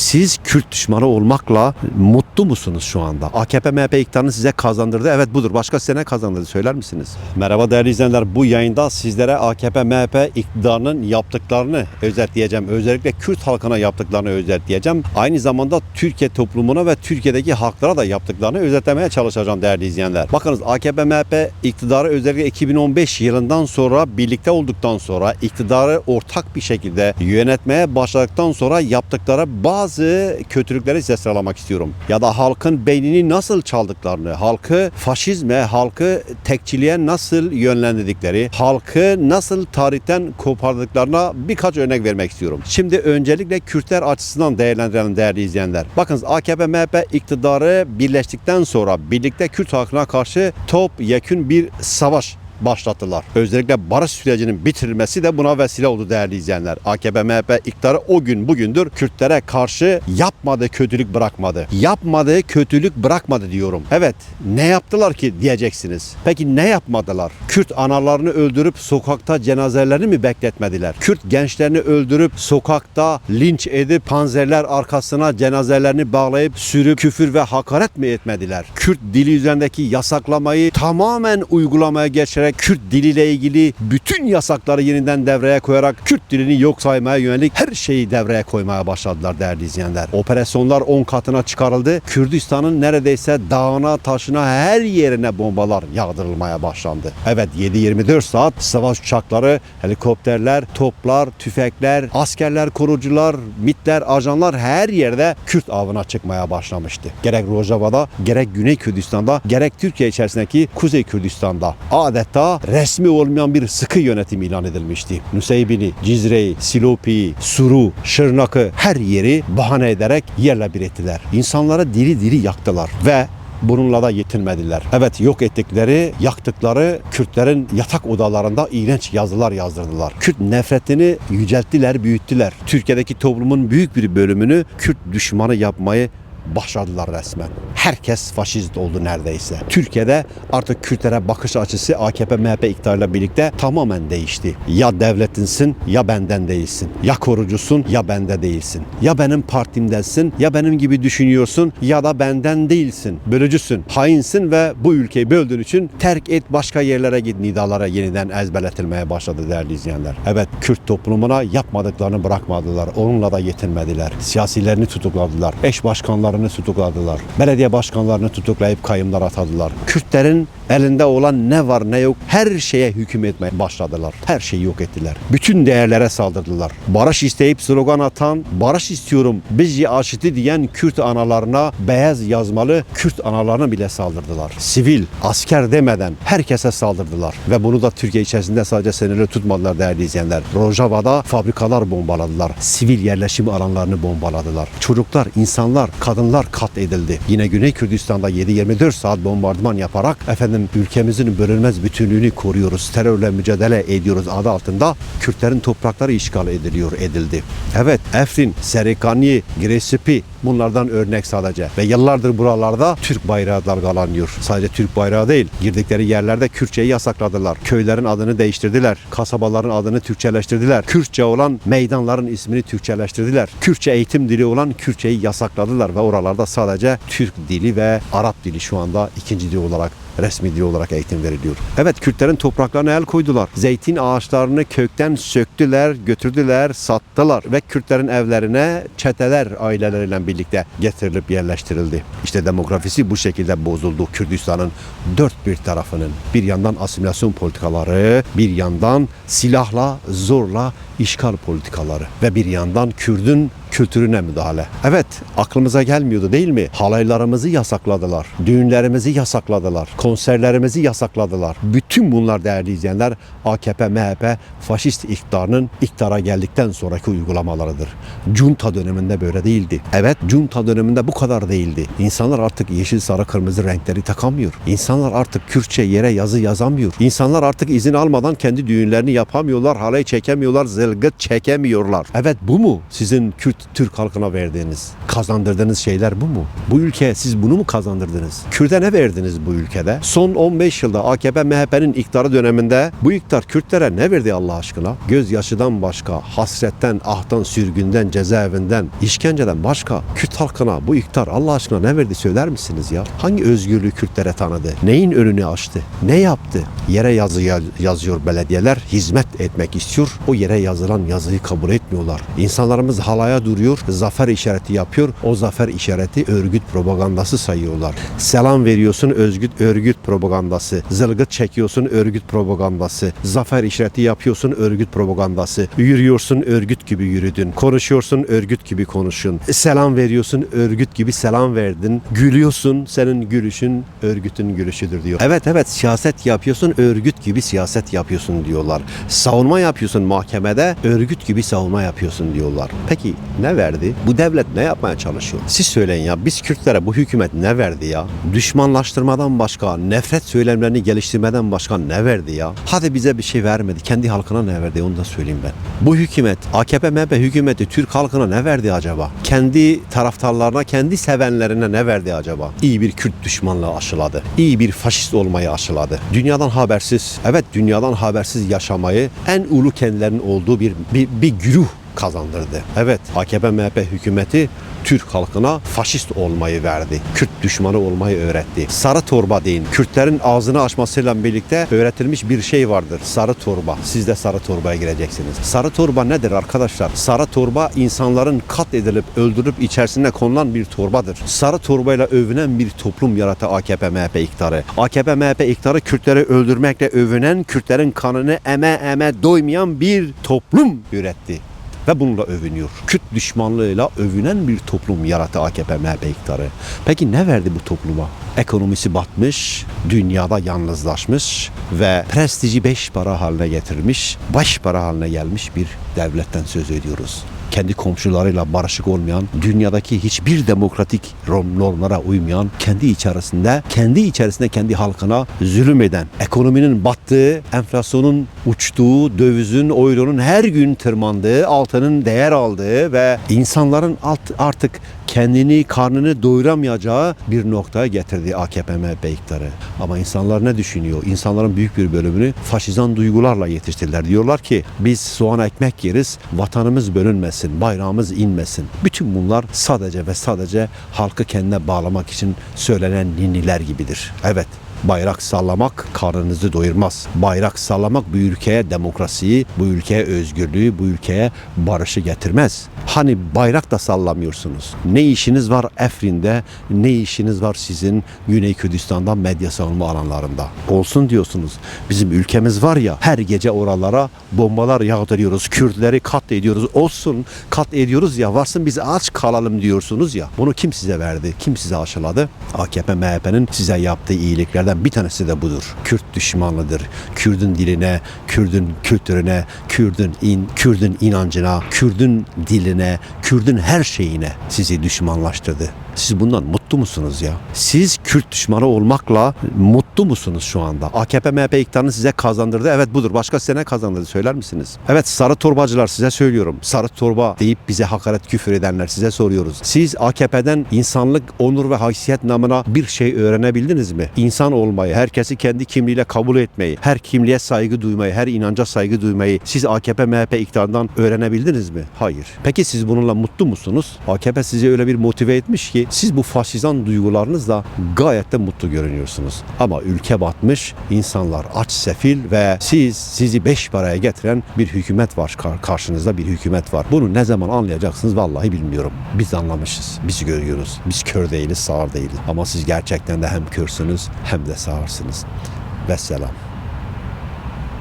Siz Kürt düşmanı olmakla mutlu musunuz şu anda? AKP MHP iktidarını size kazandırdı. Evet budur. Başka size ne kazandırdı söyler misiniz? Merhaba değerli izleyenler. Bu yayında sizlere AKP MHP iktidarının yaptıklarını özetleyeceğim. Özellikle Kürt halkına yaptıklarını özetleyeceğim. Aynı zamanda Türkiye toplumuna ve Türkiye'deki halklara da yaptıklarını özetlemeye çalışacağım değerli izleyenler. Bakınız AKP MHP iktidarı özellikle 2015 yılından sonra birlikte olduktan sonra iktidarı ortak bir şekilde yönetmeye başladıktan sonra yaptıkları bazı kötülükleri size sıralamak istiyorum. Ya da halkın beynini nasıl çaldıklarını, halkı faşizme, halkı tekçiliğe nasıl yönlendirdikleri, halkı nasıl tarihten kopardıklarına birkaç örnek vermek istiyorum. Şimdi öncelikle Kürtler açısından değerlendirelim değerli izleyenler. Bakınız AKP MHP iktidarı birleştikten sonra birlikte Kürt halkına karşı top yekün bir savaş başlattılar. Özellikle barış sürecinin bitirilmesi de buna vesile oldu değerli izleyenler. AKP MHP iktidarı o gün bugündür Kürtlere karşı yapmadığı kötülük bırakmadı. Yapmadığı kötülük bırakmadı diyorum. Evet ne yaptılar ki diyeceksiniz. Peki ne yapmadılar? Kürt analarını öldürüp sokakta cenazelerini mi bekletmediler? Kürt gençlerini öldürüp sokakta linç edip panzerler arkasına cenazelerini bağlayıp sürüp küfür ve hakaret mi etmediler? Kürt dili üzerindeki yasaklamayı tamamen uygulamaya geçerek Kürt diliyle ilgili bütün yasakları yeniden devreye koyarak Kürt dilini yok saymaya yönelik her şeyi devreye koymaya başladılar değerli izleyenler. Operasyonlar 10 katına çıkarıldı. Kürdistan'ın neredeyse dağına taşına her yerine bombalar yağdırılmaya başlandı. Evet 7-24 saat savaş uçakları, helikopterler, toplar, tüfekler, askerler, korucular, mitler, ajanlar her yerde Kürt avına çıkmaya başlamıştı. Gerek Rojava'da, gerek Güney Kürdistan'da, gerek Türkiye içerisindeki Kuzey Kürdistan'da adeta resmi olmayan bir sıkı yönetim ilan edilmişti. Nusaybin'i, Cizre'yi, Silopi'yi, Suru, Şırnak'ı her yeri bahane ederek yerle bir ettiler. İnsanları diri diri yaktılar ve Bununla da yetinmediler. Evet yok ettikleri, yaktıkları Kürtlerin yatak odalarında iğrenç yazılar yazdırdılar. Kürt nefretini yücelttiler, büyüttüler. Türkiye'deki toplumun büyük bir bölümünü Kürt düşmanı yapmayı başladılar resmen. Herkes faşist oldu neredeyse. Türkiye'de artık Kürtlere bakış açısı AKP MHP iktidarıyla birlikte tamamen değişti. Ya devletinsin ya benden değilsin. Ya korucusun ya bende değilsin. Ya benim partimdensin ya benim gibi düşünüyorsun ya da benden değilsin. Bölücüsün, hainsin ve bu ülkeyi böldüğün için terk et başka yerlere git nidalara yeniden ezberletilmeye başladı değerli izleyenler. Evet Kürt toplumuna yapmadıklarını bırakmadılar. Onunla da yetinmediler. Siyasilerini tutukladılar. Eş başkanlarını tutukladılar. Belediye başkanlarını tutuklayıp kayımlar atadılar. Kürtlerin elinde olan ne var ne yok her şeye hüküm etmeye başladılar. Her şeyi yok ettiler. Bütün değerlere saldırdılar. Barış isteyip slogan atan, barış istiyorum bizi aşiti diyen Kürt analarına beyaz yazmalı Kürt analarına bile saldırdılar. Sivil, asker demeden herkese saldırdılar. Ve bunu da Türkiye içerisinde sadece seneleri tutmadılar değerli izleyenler. Rojava'da fabrikalar bombaladılar. Sivil yerleşim alanlarını bombaladılar. Çocuklar, insanlar, kadınlar kat edildi. Yine Güney Kürdistan'da 7-24 saat bombardıman yaparak efendim ülkemizin bölünmez bütünlüğünü koruyoruz. Terörle mücadele ediyoruz adı altında Kürtlerin toprakları işgal ediliyor, edildi. Evet, Efrin, Serikani, Gresipi bunlardan örnek sadece. Ve yıllardır buralarda Türk bayrağı dalgalanıyor. Sadece Türk bayrağı değil, girdikleri yerlerde Kürtçeyi yasakladılar. Köylerin adını değiştirdiler. Kasabaların adını Türkçeleştirdiler. Kürtçe olan meydanların ismini Türkçeleştirdiler. Kürtçe eğitim dili olan Kürtçeyi yasakladılar ve oralarda sadece Türk dili ve Arap dili şu anda ikinci dil olarak resmi dil olarak eğitim veriliyor. Evet Kürtlerin topraklarına el koydular. Zeytin ağaçlarını kökten söktüler, götürdüler, sattılar ve Kürtlerin evlerine çeteler aileleriyle birlikte getirilip yerleştirildi. İşte demografisi bu şekilde bozuldu. Kürdistan'ın dört bir tarafının bir yandan asimilasyon politikaları, bir yandan silahla, zorla işgal politikaları ve bir yandan Kürdün kültürüne müdahale. Evet, aklımıza gelmiyordu değil mi? Halaylarımızı yasakladılar, düğünlerimizi yasakladılar, konserlerimizi yasakladılar. Bütün bunlar değerli izleyenler AKP, MHP, faşist iktidarının iktidara geldikten sonraki uygulamalarıdır. Junta döneminde böyle değildi. Evet, Junta döneminde bu kadar değildi. İnsanlar artık yeşil, sarı, kırmızı renkleri takamıyor. İnsanlar artık Kürtçe yere yazı yazamıyor. İnsanlar artık izin almadan kendi düğünlerini yapamıyorlar, halay çekemiyorlar, zılgıt çekemiyorlar. Evet bu mu sizin Kürt Türk halkına verdiğiniz, kazandırdığınız şeyler bu mu? Bu ülkeye siz bunu mu kazandırdınız? Kürt'e ne verdiniz bu ülkede? Son 15 yılda AKP MHP'nin iktidarı döneminde bu iktidar Kürtlere ne verdi Allah aşkına? Gözyaşıdan başka, hasretten, ahtan, sürgünden, cezaevinden, işkenceden başka Kürt halkına bu iktidar Allah aşkına ne verdi söyler misiniz ya? Hangi özgürlüğü Kürtlere tanıdı? Neyin önünü açtı? Ne yaptı? Yere yazı ya- yazıyor belediyeler, hizmet etmek istiyor. O yere yazılan yazıyı kabul etmiyorlar. İnsanlarımız halaya duruyor, zafer işareti yapıyor. O zafer işareti örgüt propagandası sayıyorlar. Selam veriyorsun örgüt örgüt propagandası. Zılgıt çekiyorsun örgüt propagandası. Zafer işareti yapıyorsun örgüt propagandası. Yürüyorsun örgüt gibi yürüdün. Konuşuyorsun örgüt gibi konuşun. Selam veriyorsun örgüt gibi selam verdin. Gülüyorsun senin gülüşün örgütün gülüşüdür diyor. Evet evet siyaset yapıyorsun örgüt gibi siyaset yapıyorsun diyorlar. Savunma yapıyorsun mahkemede örgüt gibi savunma yapıyorsun diyorlar. Peki ne verdi? Bu devlet ne yapmaya çalışıyor? Siz söyleyin ya biz Kürtlere bu hükümet ne verdi ya? Düşmanlaştırmadan başka, nefret söylemlerini geliştirmeden başka ne verdi ya? Hadi bize bir şey vermedi. Kendi halkına ne verdi onu da söyleyeyim ben. Bu hükümet, AKP MHP hükümeti Türk halkına ne verdi acaba? Kendi taraftarlarına, kendi sevenlerine ne verdi acaba? İyi bir Kürt düşmanlığı aşıladı. İyi bir faşist olmayı aşıladı. Dünyadan habersiz, evet dünyadan habersiz yaşamayı en ulu kendilerinin olduğu bir, bir, bir güruh kazandırdı. Evet AKP MHP hükümeti Türk halkına faşist olmayı verdi. Kürt düşmanı olmayı öğretti. Sarı torba deyin. Kürtlerin ağzını açmasıyla birlikte öğretilmiş bir şey vardır. Sarı torba. Siz de sarı torbaya gireceksiniz. Sarı torba nedir arkadaşlar? Sarı torba insanların kat edilip öldürülüp içerisine konulan bir torbadır. Sarı torbayla övünen bir toplum yarattı AKP MHP iktidarı. AKP MHP iktidarı Kürtleri öldürmekle övünen, Kürtlerin kanını eme eme doymayan bir toplum üretti ve bununla övünüyor. Kürt düşmanlığıyla övünen bir toplum yarattı AKP MHP iktidarı. Peki ne verdi bu topluma? Ekonomisi batmış, dünyada yalnızlaşmış ve prestiji beş para haline getirmiş, baş para haline gelmiş bir devletten söz ediyoruz kendi komşularıyla barışık olmayan, dünyadaki hiçbir demokratik normlara uymayan, kendi içerisinde, kendi içerisinde kendi halkına zulüm eden, ekonominin battığı, enflasyonun uçtuğu, dövizin, euronun her gün tırmandığı, altının değer aldığı ve insanların alt- artık kendini, karnını doyuramayacağı bir noktaya getirdi AKP MHP iktidarı. Ama insanlar ne düşünüyor? İnsanların büyük bir bölümünü faşizan duygularla yetiştirdiler. Diyorlar ki biz soğan ekmek yeriz, vatanımız bölünmesin, bayrağımız inmesin. Bütün bunlar sadece ve sadece halkı kendine bağlamak için söylenen ninniler gibidir. Evet, Bayrak sallamak karnınızı doyurmaz. Bayrak sallamak bu ülkeye demokrasiyi, bu ülkeye özgürlüğü, bu ülkeye barışı getirmez. Hani bayrak da sallamıyorsunuz. Ne işiniz var Efrin'de, ne işiniz var sizin Güney Kürdistan'da medya savunma alanlarında. Olsun diyorsunuz. Bizim ülkemiz var ya her gece oralara bombalar yağdırıyoruz. Kürtleri kat ediyoruz. Olsun kat ediyoruz ya varsın biz aç kalalım diyorsunuz ya. Bunu kim size verdi? Kim size aşıladı? AKP MHP'nin size yaptığı iyiliklerden bir tanesi de budur. Kürt düşmanlıdır. Kürdün diline, Kürdün kültürüne, Kürdün in, Kürdün inancına, Kürdün diline, Kürdün her şeyine sizi düşmanlaştırdı. Siz bundan mutlu musunuz ya? Siz Kürt düşmanı olmakla mutlu musunuz şu anda? AKP MHP iktidarını size kazandırdı. Evet budur. Başka size ne kazandırdı söyler misiniz? Evet sarı torbacılar size söylüyorum. Sarı torba deyip bize hakaret küfür edenler size soruyoruz. Siz AKP'den insanlık, onur ve haysiyet namına bir şey öğrenebildiniz mi? İnsan olmayı, herkesi kendi kimliğiyle kabul etmeyi, her kimliğe saygı duymayı, her inanca saygı duymayı siz AKP MHP iktidarından öğrenebildiniz mi? Hayır. Peki siz bununla mutlu musunuz? AKP sizi öyle bir motive etmiş ki siz bu faşizan duygularınızla gayet de mutlu görünüyorsunuz. Ama ülke batmış, insanlar aç sefil ve siz sizi beş paraya getiren bir hükümet var kar- karşınızda bir hükümet var. Bunu ne zaman anlayacaksınız vallahi bilmiyorum. Biz anlamışız. Biz görüyoruz. Biz kör değiliz, sağır değiliz. Ama siz gerçekten de hem körsünüz hem de sağırsınız. Vesselam.